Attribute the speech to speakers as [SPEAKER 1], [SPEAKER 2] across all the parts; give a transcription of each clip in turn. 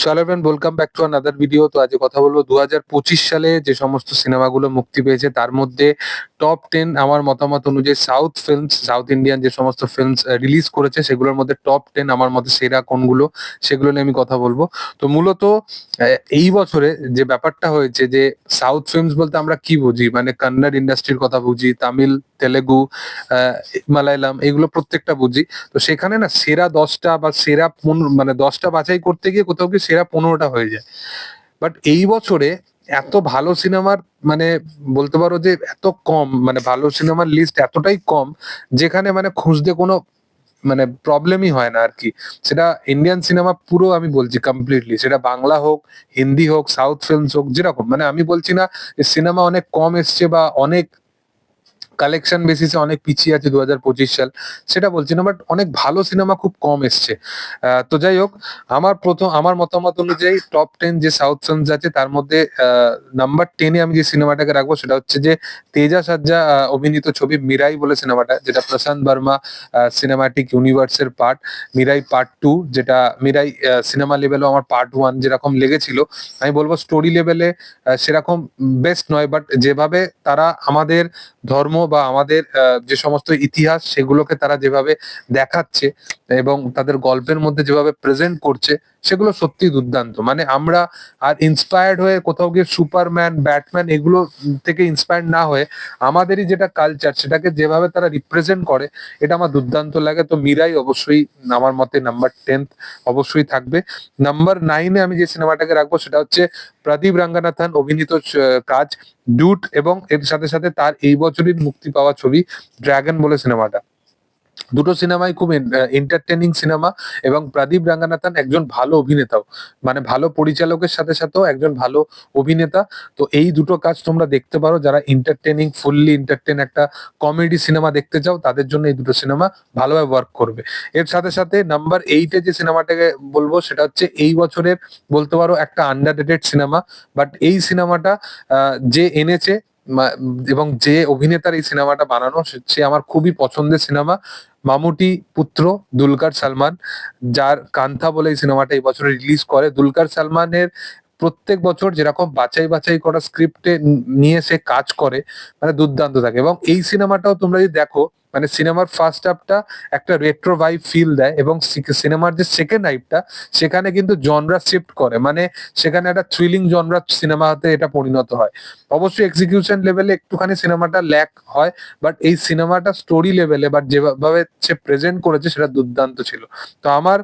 [SPEAKER 1] সোয়ালারম্যান welcome back to another video তো আজকে কথা বলব দু হাজার পঁচিশ সালে যে সমস্ত সিনেমাগুলো মুক্তি পেয়েছে, তার মধ্যে টপ টেন আমার মতামত অনুযায়ী সাউথ ফিল্মস সাউথ ইন্ডিয়ান যে সমস্ত ফিল্মস রিলিজ করেছে, সেগুলোর মধ্যে টপ টেন আমার মতে সেরা কোনগুলো, সেগুলো নিয়ে আমি কথা বলব। তো মূলত এই বছরে যে ব্যাপারটা হয়েছে যে সাউথ ফিল্মস বলতে আমরা কি বুঝি? মানে কন্নড় ইন্ডাস্ট্রির কথা বুঝি, তামিল, তেলেগু মালায়ালাম, এগুলো প্রত্যেকটা বুঝি। তো সেখানে না সেরা দশটা বা সেরা মানে দশটা বাছাই করতে গিয়ে কোথাও কি সেরা পনেরোটা হয়ে যায়। বাট এই বছরে এত ভালো সিনেমার মানে বলতে পারো যে এত কম মানে ভালো সিনেমার লিস্ট এতটাই কম, যেখানে মানে খুঁজতে কোনো মানে প্রবলেমই হয় না আর কি। সেটা ইন্ডিয়ান সিনেমা পুরো আমি বলছি কমপ্লিটলি সেটা বাংলা হোক, হিন্দি হোক সাউথ ফিল্মস হোক, যেরকম। মানে আমি বলছি না সিনেমা অনেক কম এসছে বা অনেক কালেকশন বেসিসে অনেক পিছিয়ে আছে দু হাজার পঁচিশ সাল, সেটা বলছি না বাট অনেক ভালো সিনেমা খুব কম এসছে। তো যাই হোক, আমার প্রথম, আমার মতামত অনুযায়ী টপ টেন যে সাউথ সন্স আছে, তার মধ্যে নাম্বার টেনে আমি যে সিনেমাটাকে রাখব, সেটা হচ্ছে যে তেজা সাজ্জা অভিনীত ছবি মিরাই বলে সিনেমাটা যেটা প্রশান্ত বর্মা সিনেমাটিক ইউনিভার্সের পার্ট মিরাই পার্ট টু যেটা মিরাই সিনেমা লেভেলও আমার পার্ট ওয়ান যেরকম লেগেছিল। আমি বলব স্টোরি লেভেলে সেরকম বেস্ট নয় বাট যেভাবে তারা আমাদের ধর্ম বা আমাদের যে সমস্ত ইতিহাস সেগুলোকে তারা যেভাবে দেখাচ্ছে এবং তাদের গল্পের মধ্যে যেভাবে প্রেজেন্ট করছে সেগুলো সত্যি দুর্দান্ত। মানে আমরা আর ইন্সপায়ার্ড হয়ে কোথাও গিয়ে সুপারম্যান ব্যাটম্যান এগুলো থেকে ইন্সপায়ার্ড না হয়ে আমাদেরই যেটা কালচার সেটাকে যেভাবে তারা রিপ্রেজেন্ট করে, এটা আমার দুর্দান্ত লাগে। তো মিরাই অবশ্যই আমার মতে নাম্বার টেন্থ অবশ্যই থাকবে। নাম্বার নাইনে আমি যে সিনেমাটাকে রাখব সেটা হচ্ছে প্রদীপ রাঙ্গানাথন অভিনীত কাজ ডুট এবং এর সাথে সাথে তার এই বছরই মুক্তি পাওয়া ছবি ড্রাগন বলে সিনেমাটা। দুটো সিনেমাই খুব এন্টারটেনিং সিনেমা এবং প্রদীপ রাঙ্গানাথন একজন ভালো অভিনেতাও। মানে ভালো পরিচালকের সাথে সাথেও একজন ভালো অভিনেতা। তো এই দুটো কাজ তোমরা দেখতে পারো। যারা এন্টারটেনিং ফুললি এন্টারটেন একটা কমেডি সিনেমা দেখতে চাও, তাদের জন্য এই দুটো সিনেমা ভালোভাবে ওয়ার্ক করবে। এর সাথে সাথে নাম্বার এইটে যে সিনেমাটাকে বলব, সেটা হচ্ছে এই বছরের বলতে পারো একটা আন্ডার সিনেমা বাট এই সিনেমাটা যে এনেছে এবং যে অভিনেতার এই সিনেমাটা বানানো, সে- আমার খুবই পছন্দের সিনেমা। মামুটি পুত্র দুলকার সালমান, যার কান্থা বলে এই সিনেমাটা এই বছর রিলিজ করে। দুলকার সালমানের প্রত্যেক বছর যেরকম বাছাই বাছাই করা স্ক্রিপ্টে নিয়ে সে কাজ করে মানে দুর্দান্ত থাকে। এবং এই সিনেমাটাও তোমরা যদি দেখো মানে সিনেমার ফার্স্ট হাফটা একটা রেট্রো ভাইব ফিল দেয় এবং সিনেমার যে সেকেন্ড হাইপটা সেখানে কিন্তু জনরা শিফট করে। মানে সেখানে একটা থ্রিলিং জনরা সিনেমা হাতে এটা পরিণত হয়। অবশ্যই এক্সিকিউশন লেভেলে একটুখানি সিনেমাটা ল্যাক হয় বাট এই সিনেমাটা স্টোরি লেভেলে বাট যেভাবে সে প্রেজেন্ট করেছে, সেটা দুর্দান্ত ছিল। তো আমার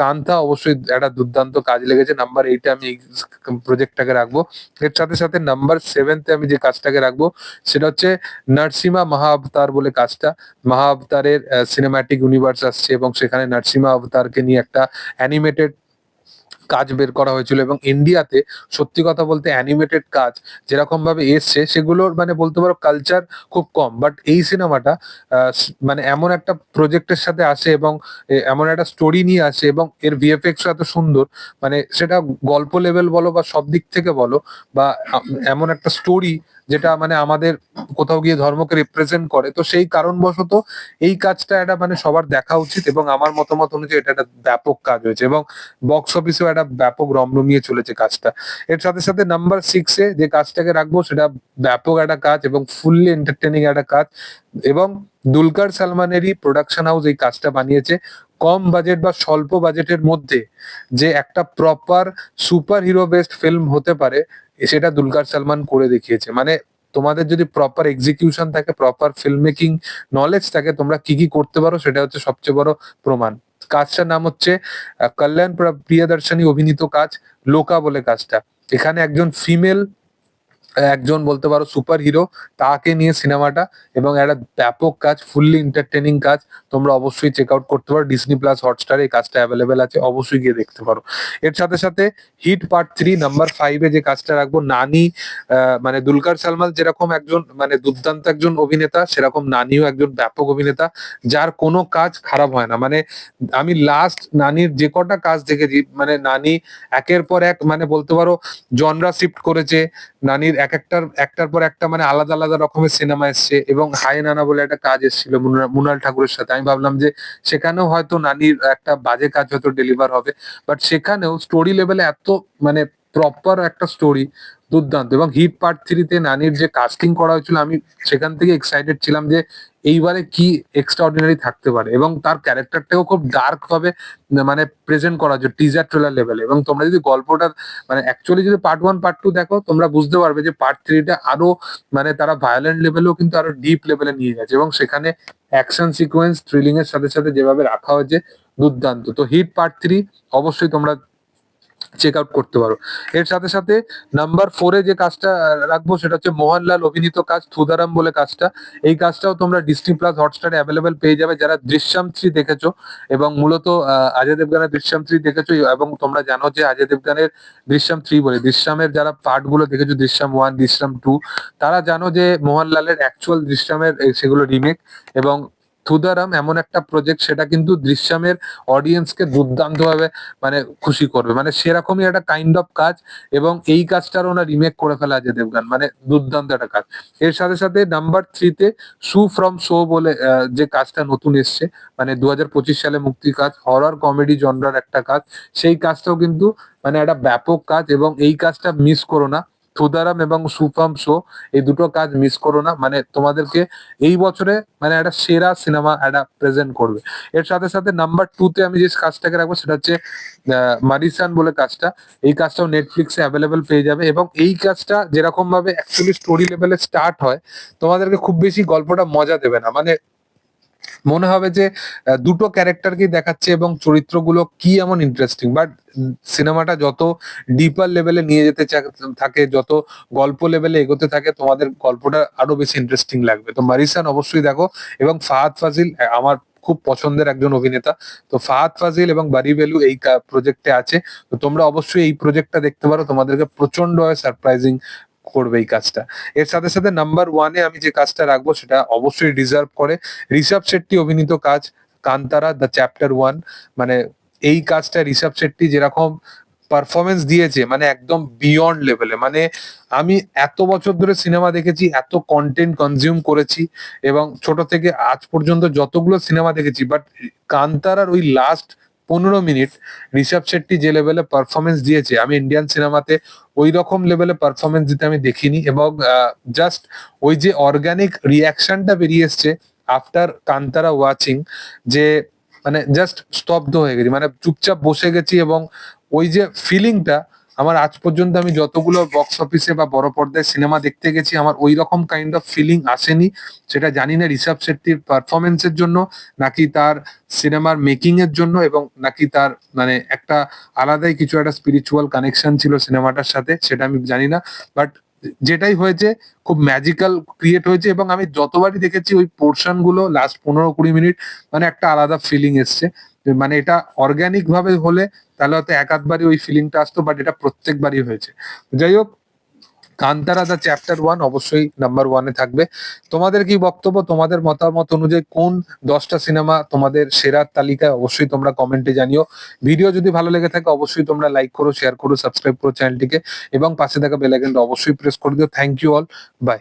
[SPEAKER 1] কান্থা অবশ্যই একটা দুর্দান্ত কাজ লেগেছে। নাম্বার এইটে আমি এই প্রজেক্টটাকে রাখব। এর সাথে সাথে নাম্বার সেভেন্থে আমি যে কাজটাকে রাখব, সেটা হচ্ছে নরসিমা মহাবতার বলে কাজটা মহাবতারের সিনেম্যাটিক ইউনিভার্স আসছে এবং সেখানে নরসিমা অবতারকে নিয়ে একটা অ্যানিমেটেড কাজ বের করা হয়েছিল এবং ইন্ডিয়াতে সত্যি কথা বলতে অ্যানিমেটেড কাজ যেরকম ভাবে এসছে সেগুলোর মানে বলতে পারো কালচার খুব কম। বাট এই সিনেমাটা মানে এমন একটা প্রজেক্টের সাথে আসে এবং এমন একটা স্টোরি নিয়ে আসে এবং এর ভিএফএক্স এত সুন্দর মানে সেটা গল্প লেভেল বলো বা সব দিক থেকে বলো বা এমন একটা স্টোরি যেটা মানে আমাদের কোথাও গিয়ে ধর্মকে রিপ্রেজেন্ট করে। তো সেই কারণবশত এই কাজটা এটা মানে সবার দেখা উচিত এবং আমার মতামত অনুযায়ী এটা একটা ব্যাপক কাজ হয়েছে এবং বক্স অফিসেও একটা ব্যাপক রমরমিয়ে চলেছে কাজটা। এর সাথে সাথে নাম্বার সিক্সে যে কাজটাকে রাখব সেটা ব্যাপক একটা কাজ এবং ফুললি এন্টারটেনিং একটা কাজ এবং দুলকার সালমানেরই প্রোডাকশন হাউস এই কাজটা বানিয়েছে। কম বাজেট বা স্বল্প বাজেটের মধ্যে যে একটা proper super hero best film হতে পারে, সেটা দুলকার সালমান করে দেখিয়েছে। মানে তোমাদের যদি প্রপার এক্সিকিউশন থাকে প্রপার ফিল্ম মেকিং নলেজ থাকে, তোমরা কি কি করতে পারো সেটা হচ্ছে সবচেয়ে বড় প্রমাণ। কাজটার নাম হচ্ছে কল্যাণ প্র- প্রিয়দর্শনী অভিনীত কাজ, লোকা বলে কাজটা। এখানে একজন ফিমেল একজন বলতে পারো সুপার হিরো তাকে নিয়ে সিনেমাটা এবং একটা ব্যাপক কাজ ফুললি এন্টারটেনিং কাজ, তোমরা অবশ্যই চেক আউট করতে পারো। ডিসনি প্লাস হটস্টারে এই কাজটা অ্যাভেলেবেল আছে, অবশ্যই গিয়ে দেখতে পারো। এর সাথে সাথে হিট পার্ট থ্রি নাম্বার ফাইভে যে কাজটা রাখব, নানি মানে দুলকার সালমান যেরকম একজন মানে দুর্দান্ত একজন অভিনেতা, সেরকম নানিও একজন ব্যাপক অভিনেতা, যার কোনো কাজ খারাপ হয় না। মানে আমি লাস্ট নানির যে কটা কাজ দেখেছি মানে নানি একের পর এক মানে বলতে পারো জনরা শিফট করেছে, নানির এক একটার একটার পর একটা মানে আলাদা আলাদা রকমের সিনেমা এসছে এবং হাই নানা বলে একটা কাজ এসেছিল মুনাল ঠাকুরের সাথে। আমি ভাবলাম যে সেখানেও হয়তো নানির একটা বাজে কাজ হয়তো ডেলিভার হবে বাট সেখানেও স্টোরি লেভেলে এত মানে প্রপার একটা স্টোরি দুর্দান্ত। এবং হিট পার্ট থ্রিতে নানির যে কাস্টিং করা হয়েছিল, আমি সেখান থেকে এক্সাইটেড ছিলাম যে এইবারে কি এক্সট্রা অর্ডিনারি থাকতে পারে। এবং তার ক্যারেক্টারটাও খুব ডার্ক ভাবে মানে প্রেজেন্ট করা হয়েছে টিজার ট্রেলার লেভেলে এবং তোমরা যদি গল্পটা মানে অ্যাকচুয়ালি যদি পার্ট ওয়ান পার্ট টু দেখো, তোমরা বুঝতে পারবে যে পার্ট থ্রিটা আরও মানে তারা ভায়োলেন্ট লেভেলেও কিন্তু আরও ডিপ লেভেলে নিয়ে গেছে। এবং সেখানে অ্যাকশন সিকোয়েন্স থ্রিলিং এর সাথে সাথে যেভাবে রাখা হয়েছে, দুর্দান্ত। তো হিট পার্ট থ্রি অবশ্যই তোমরা চেক আউট করতে পারো। এর সাথে সাথে নাম্বার ফোরে যে কাজটা রাখব সেটা হচ্ছে মোহনলাল অভিনীত কাজ, থুদারাম বলে কাজটা। এই কাজটাও তোমরা ডিসনি প্লাস হটস্টারে অ্যাভেলেবেল পেয়ে যাবে যারা দৃশ্যম থ্রি দেখেছ এবং মূলত অজয় দেবগানের দৃশ্যম থ্রি দেখেছ এবং তোমরা জানো যে অজয় দেবগানের দৃশ্যম থ্রি বলে, দৃশ্যমের যারা পার্টগুলো দেখেছ, দৃশ্যম ওয়ান দৃশ্যম টু তারা জানো যে মোহনলালের অ্যাকচুয়াল দৃশ্যমের সেগুলো রিমেক এবং থুদারাম এমন একটা প্রজেক্ট সেটা কিন্তু দৃশ্যমের অডিয়েন্সকে দুর্দান্ত ভাবে মানে খুশি করবে। মানে সেরকমই একটা কাইন্ড অফ কাজ এবং এই কাজটার ওনা রিমেক করে ফেলা আছে দেবগান। মানে দুর্দান্ত একটা কাজ। এর সাথে সাথে নাম্বার থ্রিতে সু ফ্রম শো বলে যে কাজটা নতুন এসছে মানে দু হাজার পঁচিশ সালে মুক্তির কাজ হরর কমেডি জনরার একটা কাজ। সেই কাজটাও কিন্তু মানে একটা ব্যাপক কাজ এবং এই কাজটা মিস করো না। থুদারাম এবং সুফাম শো, এই দুটো কাজ মিস করো না। মানে তোমাদেরকে এই বছরে মানে একটা সেরা সিনেমা একটা প্রেজেন্ট করবে। এর সাথে সাথে নাম্বার টু তে আমি যে কাজটাকে রাখব সেটা হচ্ছে মারিসান বলে কাজটা। এই কাজটাও নেটফ্লিক্সে অ্যাভেলেবেল পেয়ে যাবে এবং এই কাজটা যেরকম ভাবে অ্যাকচুয়ালি স্টোরি লেভেলে স্টার্ট হয়, তোমাদেরকে খুব বেশি গল্পটা মজা দেবে না। মানে মনে হবে যে দুটো ক্যারেক্টারকেই দেখাচ্ছে এবং চরিত্রগুলো কি এমন ইন্টারেস্টিং বাট সিনেমাটা যত ডিপার লেভেলে নিয়ে যেতে থাকে, যত গল্প লেভেলে এগোতে থাকে, তোমাদের গল্পটা আরও বেশি ইন্টারেস্টিং লাগবে। তো মারিসান অবশ্যই দেখো, এবং ফাহাদ ফাজিল আমার খুব পছন্দের একজন অভিনেতা। তো ফাহাদ ফাজিল এবং বারি বেলু এই প্রজেক্টে আছে। তো তোমরা অবশ্যই এই প্রজেক্টটা দেখতে পারো। তোমাদেরকে প্রচণ্ড সারপ্রাইজিং করবে এই কাজটা। এর সাথে সাথে নাম্বার ওয়ানে আমি যে কাজটা রাখব সেটা অবশ্যই ডিজার্ভ করে। ঋষভ শেট্টি অভিনীত কাজ কান্তারা দ্য চ্যাপ্টার ওয়ান মানে এই কাজটা ঋষভ শেট্টি যেরকম পারফরমেন্স দিয়েছে মানে একদম বিয়ন্ড লেভেলে মানে আমি এত বছর ধরে সিনেমা দেখেছি, এত কন্টেন্ট কনজিউম করেছি এবং ছোট থেকে আজ পর্যন্ত যতগুলো সিনেমা দেখেছি বাট কান্তারার ওই লাস্ট পনেরো মিনিট ঋষভ শেট্টি যে লেভেলে পারফরমেন্স দিয়েছে, আমি ইন্ডিয়ান সিনেমাতে ওই রকম লেভেলে পারফরমেন্স দিতে আমি দেখিনি এবং জাস্ট ওই যে অর্গ্যানিক রিয়াকশনটা বেরিয়ে এসছে আফটার কান্তারা ওয়াচিং যে মানে জাস্ট স্তব্ধ হয়ে গেছি মানে চুপচাপ বসে গেছি এবং ওই যে ফিলিংটা আমার আজ পর্যন্ত আমি যতগুলো বক্স অফিসে বা বড় পর্দায় সিনেমা দেখতে গেছি, আমার ওই রকম কাইন্ড অফ ফিলিং আসেনি। সেটা জানি না ঋষভ শেট্টির পারফরমেন্সের জন্য, নাকি তার সিনেমার মেকিং এর জন্য, এবং নাকি তার মানে একটা আলাদাই কিছু একটা স্পিরিচুয়াল কানেকশন ছিল সিনেমাটার সাথে, সেটা আমি জানি না। বাট যেটাই হয়েছে, খুব ম্যাজিক্যাল ক্রিয়েট হয়েছে, এবং আমি যতবারই দেখেছি ওই পোর্শনগুলো লাস্ট পনেরো কুড়ি মিনিট মানে একটা আলাদা ফিলিং এসছে। মানে এটা অর্গানিক ভাবে হলে তাহলে হয়তো এক আধবারই ওই ফিলিংটা আসতো বাট এটা প্রত্যেকবারই হয়েছে। যাই হোক কান্তারা দা চ্যাপ্টার ওয়ান অবশ্যই নাম্বার ওয়ানে থাকবে। তোমাদের কি বক্তব্য? তোমাদের মতামত অনুযায়ী কোন দশটা সিনেমা তোমাদের সেরার তালিকায় অবশ্যই তোমরা কমেন্টে জানিও। ভিডিও যদি ভালো লেগে থাকে, অবশ্যই তোমরা লাইক করো শেয়ার করো সাবস্ক্রাইব করো চ্যানেলটিকে এবং পাশে থাকা বেল আইকনটা অবশ্যই প্রেস করে দিও। Thank you all by